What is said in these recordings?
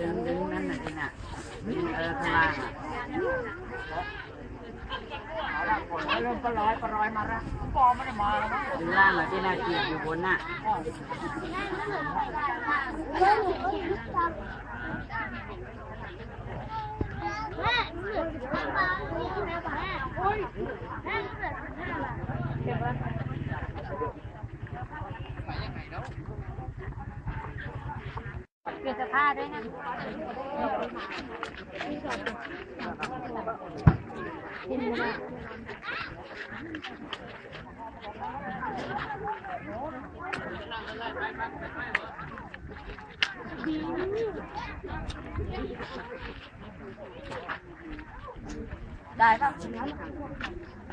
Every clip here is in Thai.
ดึงดึงนั่นน่ะดึงอะดึงเออข้างล่างอะเอาละฝนแล้วลมก็ร้อยก็ร้อยมาแล้วปอไม่ได้มาแล้วดึงล่างอะที่น่าเกลียดอยู่บนน่ะ เปลาแม่แม่โอ้ยแม่เหลือแม่ละเปลี่ยนเสื้อผ้าด้วยนะ ได้ป่ะ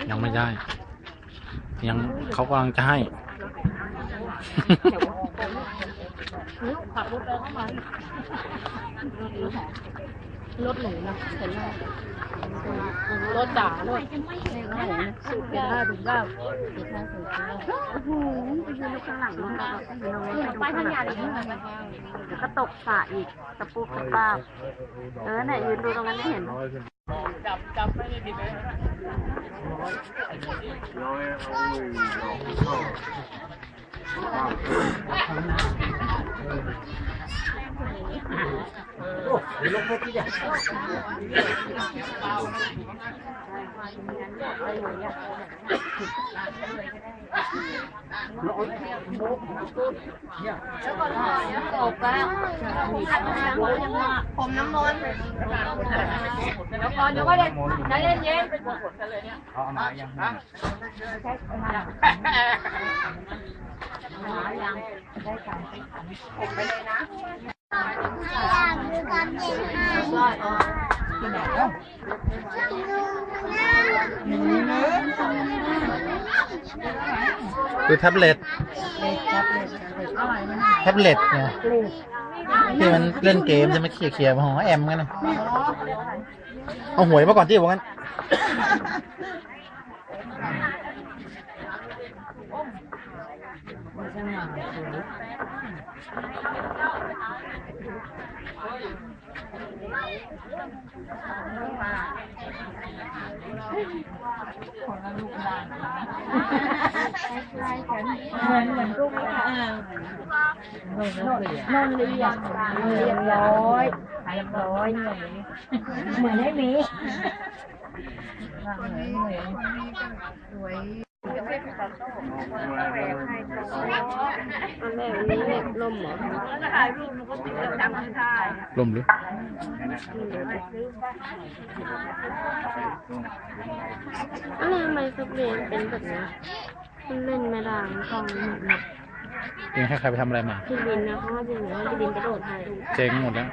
ยังไม่ได้ ยังเขากำลังจะให้ ขับรถไปเข้ามารถหนูนะเห็นไหมรถจ๋าด้วยสุดยอดสุดยอดสุดยอดสุดยอดโอ้โหไปยืนข้างหลังรถแล้วก็ไปยืนไปทางยาเลยเดี๋ยวก็ตกสระอีกตะปูตะปาเออเนี่ยยืนดูตรงนั้นไม่เห็น จับจับไม่ได้ผิดเลยร้อยโอ้ยลงไปที่ไหน ตกแล้วผมน้ำมนต์แล้วก่อนเดี๋ยวก็เล่นใจเย็นเย็นเอามายังอย่างหรือการเย็นห้า คือแท็บเล็ตแท็บเล็ตเนี่ยที่มันเล่นเกมจะไม่เคลียร์เคลียร์ของแอมกันนะเอาหวยมาก่อนที่บอกงั้น เหมือนเหมือนรูปค่ะนนเรียง เรียบร้อยเรียบร้อยเหมือนไม่มีแม่วันนี้เล็บลมเหรอลมหรืออะไรทำไมสักเรียนเป็นแบบนี้มันเล่นไม่ได้มันต้องหมดเลยยังให้ใครไปทำอะไรมา พี่ลินนะเพราะว่าพี่ลินพี่ลินกระโดดให้เจ๊งหมดแล้ว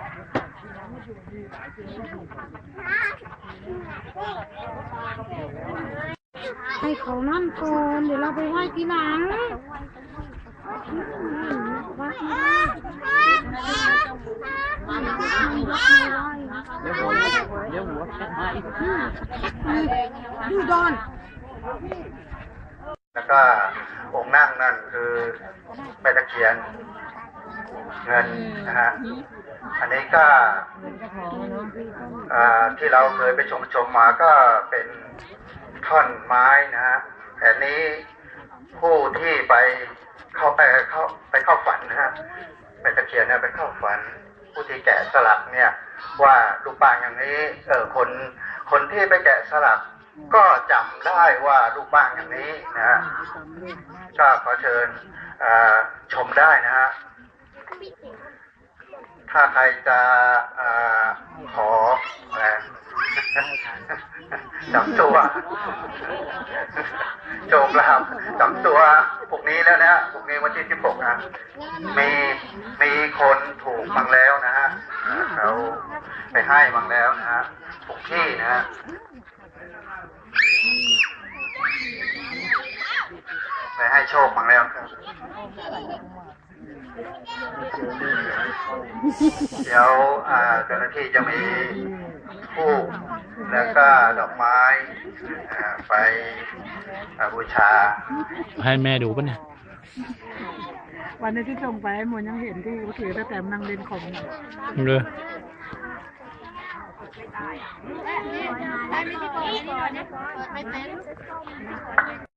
ให้เขานั่นก่อนเดี๋ยวเราไปไหว้ทีหลังว่าดูดอนแล้วก็องค์นั่งนั่นคือแม่ตะเคียนเงินนะฮะ อันนี้ก็อ่าที่เราเคยไปชมชมมาก็เป็น ท่อนไม้นะฮะแต่นี้ผู้ที่ไปเข้าไปเข้าไปเข้าฝันนะฮะไปตะเคียนเนี่ยไปเข้าฝัน ผู้ที่แกะสลักเนี่ย ว่าลูกปางอย่างนี้เออคนคนที่ไปแกะสลักก็จำได้ว่าลูกบ้างอย่างนี้นะฮะก็ขอเชิญชมได้นะฮะถ้าใครจะอขอ อะไรจำตัวโจมลาบจำตัวพวกนี้แล้วนะพวกนี้วันที่สิบหกนะมีมีคนถูกบ้างแล้วนะฮะอ่าเขาไปให้บ้างแล้วนะฮะทุกที่นะฮะไปให้โชคบ้างแล้วครับเดี๋ยวอ่าเจ้าหน้าที่จะมี ผู้แล้วก็ดอกไม้อ่าไปอ่าบูชา ให้แม่ดูป่ะเนี่ย วันนี้ที่ส่งไปหมดยังเห็นที่ถือแต่แต้มนั่งเล่นของอยู่เลยไม่มีที่ก่อนไม่มีก่อนเนี่ยเปิดไม่เต็ม